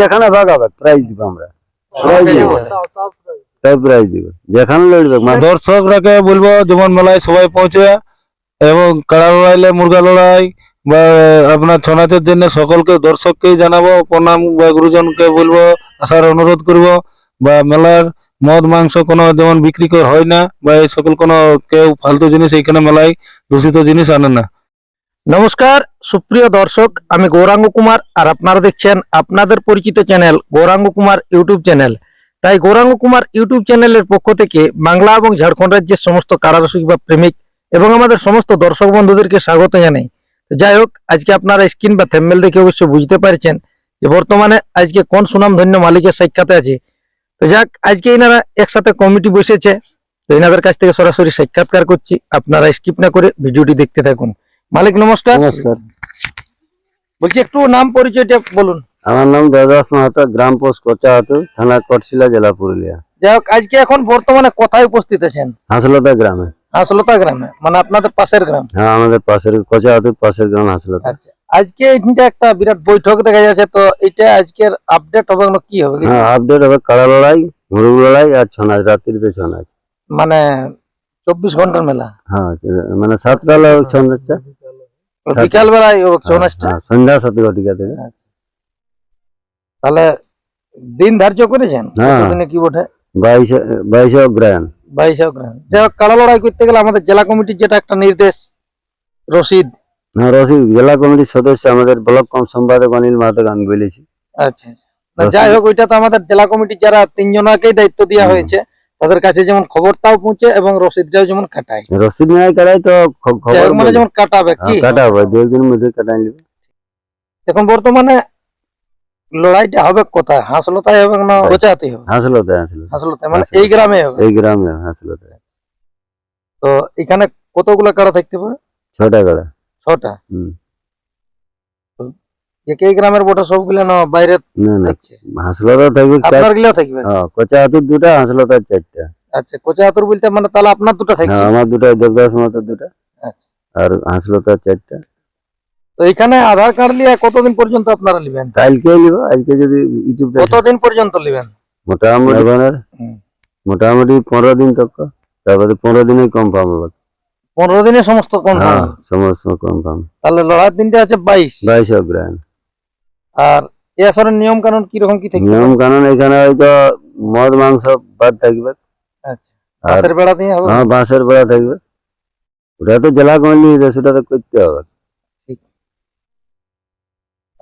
যেখানে ভাগাবে প্রাইজ দিব আমরা। প্রাইজ দিব। তাই প্রাইজ দিব। যেখানে লড়বে মানে দর্শকরাকে বলব যেমন মেলায় সবাই পৌঁছে এবং কাড়া লড়াইলে মুরগা লড়াই বা আপনার ছৌ জন্য সকলকে দর্শককেই জানাব প্রণাম বা গুরুজনকে বলব আসার অনুরোধ করব বা মেলার মদ মাংস কোনো যেমন বিক্রি কর হয় না বা এই সকল কোনো কেউ ফালতু জিনিস এইখানে মেলায় দূষিত জিনিস আনে না। নমস্কার, সুপ্রিয় দর্শক, আমি গৌরাঙ্গ কুমার আর আপনারা দেখছেন আপনাদের পরিচিত channel Gouranga Kumar YouTube channel. তাই গৌরাঙ্গ কুমার ইউটিউব চ্যানেলের পক্ষ থেকে বাংলা এবং ঝাড়খণ্ড রাজ্যের সমস্ত কারারসিক বা প্রেমিক এবং আমাদের সমস্ত দর্শক বন্ধুদেরকে স্বাগত জানাই। যাই হোক, আজকে আপনারা স্ক্রিন বা থ্যাম্বেল দেখে অবশ্য বুঝতে পারছেন যে বর্তমানে আজকে কোন সুনামধন্য মালিকের সাক্ষাতে আছে। তো যাক, আজকে এনারা একসাথে কমিটি বসেছে। তো এনাদের কাছ থেকে সরাসরি সাক্ষাৎকার করছি। আপনারা স্কিপ না করে ভিডিওটি দেখতে থাকুন। মালিক নমস্কার। নমস্কার। বলছি একটু নাম পরিচয়টা বলুন। আমার নাম দেবদাস মাহাতো গ্রাম পোস্ট কোচাহাতু থানা কটশিলা জেলা পুরুলিয়া। যাই হোক আজকে এখন বর্তমানে কোথায় উপস্থিত আছেন? হাসলতা গ্রামে। হাসলতা গ্রামে মানে আপনাদের পাশের গ্রাম। হ্যাঁ আমাদের পাশের কোচাহাতুর পাশের গ্রাম হাসলতা। আচ্ছা আজকে এইটা একটা বিরাট বৈঠক দেখা যাচ্ছে তো এটা আজকের আপডেট হবে না কি হবে? হ্যাঁ আপডেট হবে কাড়া লড়াই মুরগ লড়াই আর ছনাচ রাত্রিতে ছনাচ মানে চব্বিশ ঘণ্টার মেলা। হ্যাঁ মানে সাতটা বিকাল বেলায় সন্ধ্যা সাত ঘটিকা থেকে। তাহলে দিন ধার্য করেছেন? হ্যাঁ। কি বটে? বাইশে বাইশে অগ্রায়ণ বাইশে গ্রাম যাই হোক কালা লড়াই করতে গেলে আমাদের জেলা কমিটির যেটা একটা নির্দেশ রশিদ। হ্যাঁ রসিক জেলা কমিটির সদস্য আমাদের ব্লক কম সম্পাদক অনিল মাহাতো আমি বলেছি। আচ্ছা আচ্ছা। যাই হোক ওইটা তো আমাদের জেলা কমিটির যারা তিনজনকেই দায়িত্ব দেওয়া হয়েছে। তাদের কাছে যেমন খবরটাও পৌঁছে এবং রসিদটাও যেমন কাটায়। রসিদ নেয় কাটাই তো খবর মানে যেমন কাটাবে কি? হ্যাঁ, কাটা হবে মধ্যে কাটাই নিবে। এখন বর্তমানে লড়াইটা হবে কোথায়? হাসলতায় হবে না গোচাতেই হবে? হাসলতায় হাসলো হাসলতায় মানে এই গ্রামে হবে? এই গ্রামে হাসলতায়। তো এখানে কতগুলো কাড়া থাকতে পারে? ছটা কাড়া। ছটা? হুম। এক এই গ্রামের বটে সবগুলো না বাইরে না না। হাসলতা থাকবে আপনারগুলো থাকবে? হ্যাঁ কোচা হাতুর দুটা চারটা। আচ্ছা কোচাতুর বলতে মানে তাহলে আপনার দুটো থাকছে? হ্যাঁ আমার দুটা দেবদাস মাতার দুটা। আচ্ছা। আর চারটা। তো এখানে আধার কার্ড নিয়ে কতদিন পর্যন্ত আপনারা নেবেন? কালকে নিব আজকে যদি ইউটিউব কতদিন পর্যন্ত নেবেন? মোটামুটি মোটামুটি পনেরো দিন তক। তারপরে পনেরো দিনে কনফার্ম হবে। পনেরো দিনে সমস্ত হ্যাঁ কনফার্ম সমস্ত কনফার্ম তাহলে লড়ার দিনটা আছে বাইশ। বাইশ অগ্রায়ণ। আর এ আসরের নিয়ম কানুন কীরকম কি থাকবে? নিয়ম কানুন এখানে হয়তো মদ মাংস বাদ থাকবে। আচ্ছা। আর বেড়া দিয়ে হবে? হ্যাঁ বাঁশের বেড়া থাকবে। ওটা তো জেলা কমিটি সেটা তো করতে হবে।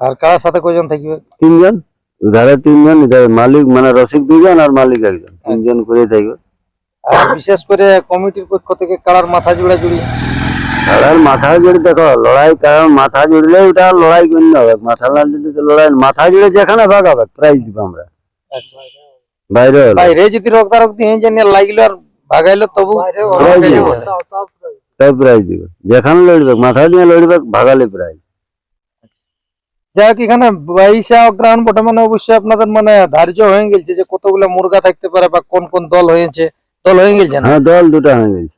আর কার সাথে কয়জন থাকবে? তিনজন। ধারে তিনজন ইধারে মালিক মানে রসিক দুজন আর মালিক একজন। তিনজন করে থাকবে। আর বিশেষ করে কমিটির পক্ষ থেকে কারার মাথা জুড়ে জুড়ি আর মাথা জুড়ে দেখো লড়াই কারণ মাথা জুড়লে ওটা লড়াই করতে হবে। মাথা না তো লড়াই মাথা জুড়ে যেখানে ভাগ হবে প্রাইজ দিব আমরা। বাইরে হলে। ভাই রে যদি লাগল আর ভাগাইলো তবু তাই প্রাইজ দিব। যেখানে লড়বে মাথা নিয়ে লড়বে ভাগালে প্রাইজ যাই হোক এখানে বাইশা অগ্রহণ বটে। মানে অবশ্যই আপনাদের মানে ধার্য হয়ে গেছে যে কতগুলো মুরগা থাকতে পারে বা কোন কোন দল হয়েছে। দল হয়ে গেছে না? হ্যাঁ দল দুটা হয়ে গেছে।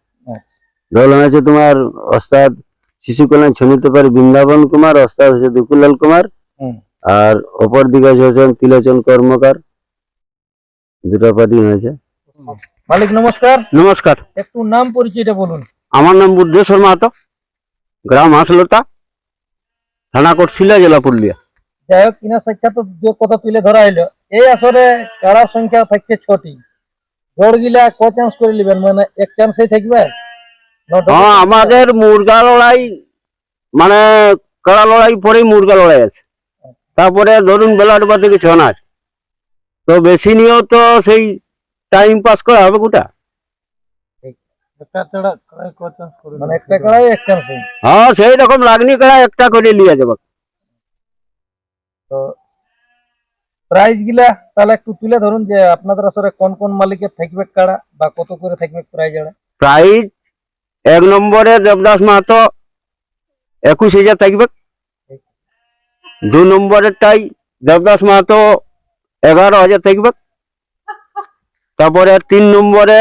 হয়েছে তোমার ওস্তাদ শিশু কল্যাণ পারে বৃন্দাবন কুমার ওস্তাদ হচ্ছে দুকুলাল কুমার আর অপর দিকে হচ্ছেন তিলোচন কর্মকার। দুটা পার্টি হয়েছে। মালিক নমস্কার। নমস্কার। একটু নাম পরিচয়টা বলুন। আমার নাম বুদ্ধেশ্বর মাহাতো গ্রাম হাসলতা থানা কোটশিলা জেলা পুরুলিয়া। যাই হোক কিনা সাক্ষাৎ যে কথা তুলে ধরা হইল। এই আসরে কারার সংখ্যা থাকছে ছটি। জোড় গিলা ক চান্স করে নেবেন? মানে এক চান্সে থাকবে? হ্যাঁ আমাদের মুরগা লড়াই মানে কড়া লড়াই পরেই মুরগা লড়াই আছে। তারপরে ধরুন বেলাডোবা কিছু ছনাচ তো বেশি নিয়েও তো সেই টাইম পাস করা হবে গোটা। মানে একটা কাড়াই এক চান্সে হ্যাঁ সেই রকম লাগনি করা একটা করে নিয়ে যাবে। তো প্রাইস গিলা তাহলে একটু তুলে ধরুন যে আপনাদের আসলে কোন কোন মালিকের থাকবে কাড়া বা কত করে থাকবে প্রাইজ এড়া প্রাইজ এক নম্বরে দেবদাস মাহাতো একুশ হাজার থাকবে। দু নম্বরেরটাই দেবদাস মাহাতো এগারো হাজার থাকবে। তারপরে তিন নম্বরে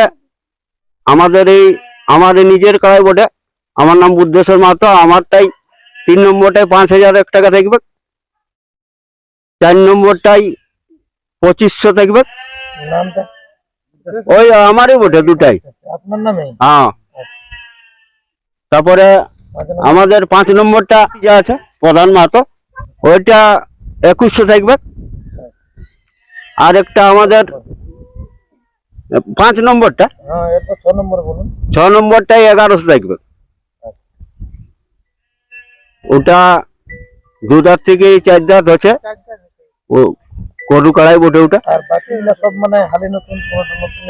আমাদের এই আমাদের নিজের কাড়াই বটে। আমার নাম বুদ্ধেশ্বর মাহাতো আমারটাই তিন নম্বরটাই পাঁচ হাজার এক টাকা থাকবে। চার নম্বরটাই পঁচিশশো থাকবে। ওই আমারই বটে দুটাই। আপনার নামে? হ্যাঁ। তারপরে আমাদের পাঁচ নম্বরটা যে আছে? প্রধান মাহাতো। ওইটা একুশশো থাকবে। আর একটা আমাদের পাঁচ নম্বরটা। হ্যাঁ ছ নম্বরটাই এগারোশো থাকবে। ওটা দু দাঁত থেকে চার দাঁত হচ্ছে ও করু কাড়াই বটে ওটা। আর বাকিগুলো সব মানে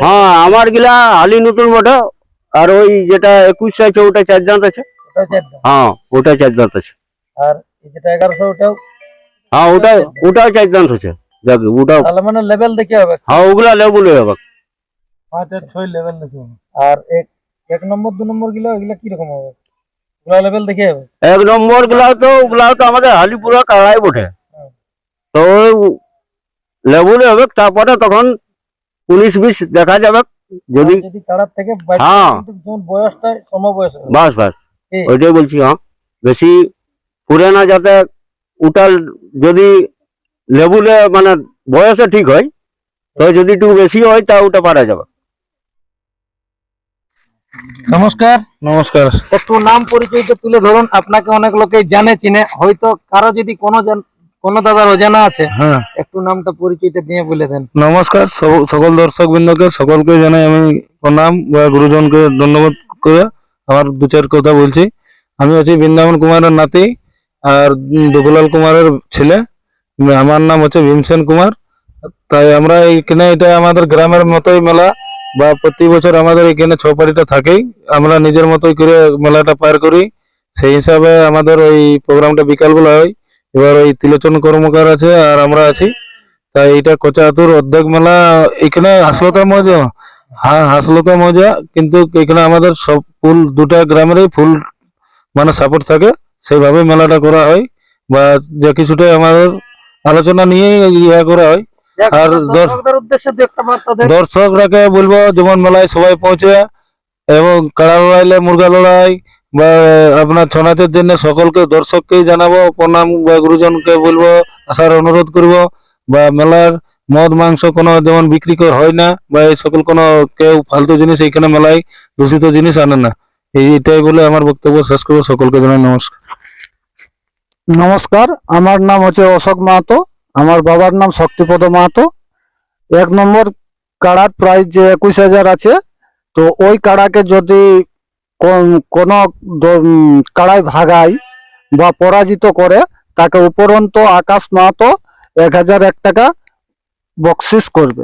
হ্যাঁ আমার গিলা হালি নতুন বটে। আর ওই যেটা একুশ আছে ওটা চার দাঁত আছে? হ্যাঁ ওটা চার দাঁত আছে। আর যেটা এগারোশো ওটাও হ্যাঁ ওটা ওটাও চার দাঁত আছে। দেখ ওটাও তাহলে মানে লেভেল দেখে হবে। হ্যাঁ ওগুলা লেবুল হয়ে যাবে পাঁচ আর ছয় লেভেল দেখে হবে। আর এক এক নম্বর দু নম্বরগুলো এগুলা কীরকম হবে? ওগুলা লেভেল দেখে হবে? এক নম্বর গুলাও তো ওগুলাও তো আমাদের হালিপুরা কাড়াই বটে। হুম। তো লেবুল হবে তারপরে তখন উনিশ বিশ দেখা যাবে। যদি কাড়ার থেকে হ্যাঁ। বয়সটা বাস বাস। ওইটাই বলছি হ্যাঁ। বেশি পুরে না যাতে উটাল যদি লেবুলে মানে বয়সে ঠিক হয় তো যদি একটু বেশি হয় তা ওটা পারা যাবে। নমস্কার। নমস্কার। একটু নাম পরিচয়টা তুলে ধরুন আপনাকে অনেক লোকেই জানে চিনে। হয়তো কারও যদি কোনো জান- কোনো দাদার অজানা আছে? হ্যাঁ। একটু নামটা পরিচয়টা দিয়ে বলে দেন। নমস্কার সক- সকল দর্শক বৃন্দকে সকলকে জানাই আমি প্রণাম বা গুরুজনকে ধন্যবাদ করে আমার দু চার কথা বলছি। আমি আছি বৃন্দাবন কুমারের নাতি আর দুবলাল কুমারের ছেলে। আমার নাম হচ্ছে ভীমসেন কুমার। তাই আমরা এইখানে এটা আমাদের গ্রামের মতোই মেলা বা প্রতি বছর আমাদের এখানে ছপাড়িটা থাকেই। আমরা নিজের মতোই করে মেলাটা পার করি। সেই হিসাবে আমাদের ওই প্রোগ্রামটা বিকালবেলা হয়। এবার ওই তিলোচন কর্মকার আছে আর আমরা আছি। তাই এটা কোচাতুর অর্ধেক মেলা এখানে হাসলতা মজা। হ্যাঁ হাসলতা মজা কিন্তু এখানে আমাদের সব ফুল দুটা গ্রামেরই ফুল মানে সাপোর্ট থাকে। সেইভাবে মেলাটা করা হয় বা যে কিছুটা আমাদের আলোচনা নিয়ে ইয়া করা হয়। আর দর্শকরাকে বলব যেমন মেলায় সবাই পৌঁছে এবং কাড়া লড়াইলে মুরগা লড়াই বা আপনার ছৌ নাচের জন্য সকলকে, দর্শককেই জানাব, প্রণাম বা গুরুজনকে বলব, আসার অনুরোধ করব। বা মেলার মদ, মাংস কোনো যেমন বিক্রি কর হয় না, বা এই সকল কোনো কেউ ফালতু জিনিস এইখানে মেলায় দূষিত জিনিস আনে না। এইটাই বলে আমার বক্তব্য শেষ করব। সকলকে জানাই নমস্কার। নমস্কার, আমার নাম হচ্ছে অশোক মাহাতো, আমার বাবার নাম শক্তিপদ মাহাতো। এক নম্বর কাড়ার প্রাইস যে একুশ হাজার আছে, তো ওই কাড়াকে যদি কোন- কাড়ায় ভাগায় বা পরাজিত করে তাকে উপরন্ত আকাশ মাহাতো এক হাজার এক টাকা বকশিস করবে।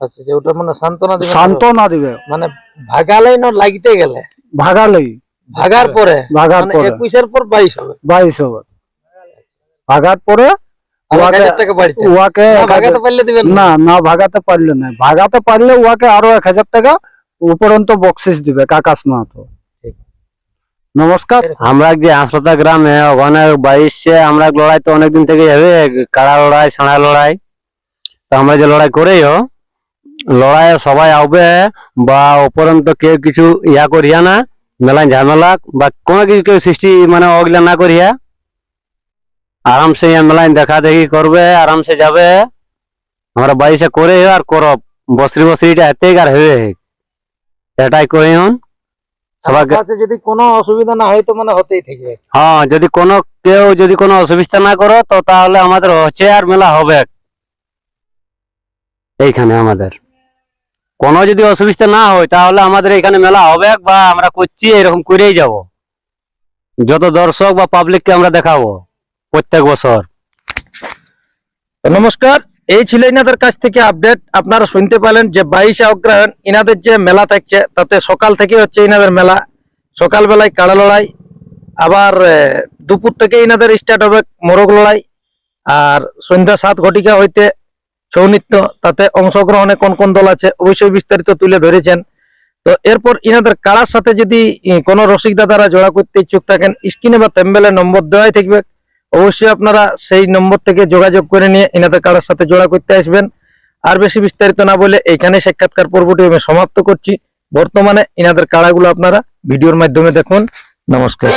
আচ্ছা যে ওটা মানে সান্ত্বনা দিবেন সান্ত্বনা দিবে। মানে ভাগালেই না লাগতে গেলে? ভাগালেই। ভাগার পরে? ভাগার মানে পরে। একুশের পর বাইশ হবে? বাইশ হবে। ভাগার পরে আর এক উহাকে- হাজার টাকা বাড়িতে? উহাকে না, ভাগাতে পারলে না? না ভাগাতে পারলে না। ভাগাতে পারলে উহাকে আরও এক হাজার টাকা উপরন্ত বকশিস দিবে কাকাশ মাহাতো। নমস্কার। আমরা যে হাসপাতাল গ্রামে ওখানে বাইশে আমরা লড়াই তো অনেকদিন থেকে হবে কাড়া লড়াই সাঁড়া লড়াই? তো আমরা যে লড়াই করেও লড়াইয়ে সবাই আসবে বা উপরন্ত কেউ কিছু ইয়া করিয়া না, মেলায় ঝামেলা বা কোনো কিছু কেউ সৃষ্টি মানে ওগুলা না করিয়া, আরামসে ইয়া মেলায় দেখা দেখি করবে, আরামসে যাবে। আমরা বাইশে করে আর করব বসরি বসরিটা এতেই আর হবে এটাই করি সবাইকে কাছে যদি কোনো অসুবিধা না হয় তো মানে হতেই থাকবে। হ্যাঁ যদি কোনো কেউ যদি কোনো অসুবিধা না করো তো তাহলে আমাদের হচ্ছে আর মেলা হবে। এইখানে আমাদের। কোনো যদি অসুবিধা না হয় তাহলে আমাদের এখানে মেলা হবে বা আমরা করছি এরকম করেই যাব। যত দর্শক বা পাবলিককে আমরা দেখাবো প্রত্যেক বছর। নমস্কার। এই ছিল ইনাদের কাছ থেকে আপডেট আপনারা শুনতে পেলেন যে বাইশে অগ্রহায়ণ ইনাদের যে মেলা থাকছে, তাতে সকাল থেকে হচ্ছে ইনাদের মেলা। সকাল বেলায় কাড়া লড়াই, আবার দুপুর থেকে ইনাদের স্টার্ট হবে মোরগ লড়াই, আর সন্ধ্যা সাত ঘটিকা হইতে ছৌ নৃত্য, তাতে অংশগ্রহণে কোন কোন দল আছে অবশ্যই বিস্তারিত তুলে ধরেছেন। তো এরপর ইনাদের কাড়ার সাথে যদি কোনো রসিক দাদারা জোড়া করতে ইচ্ছুক থাকেন, স্ক্রিনে বা তেম্বেলে নম্বর দেওয়াই থাকবে। অবশ্যই আপনারা সেই নম্বর থেকে যোগাযোগ করে নিয়ে এনাদের কারোর সাথে জোড়া করতে আসবেন। আর বেশি বিস্তারিত না বলে এখানে সাক্ষাৎকার পর্বটি আমি সমাপ্ত করছি। বর্তমানে ইনাদের কাড়াগুলো আপনারা ভিডিওর মাধ্যমে দেখুন। নমস্কার।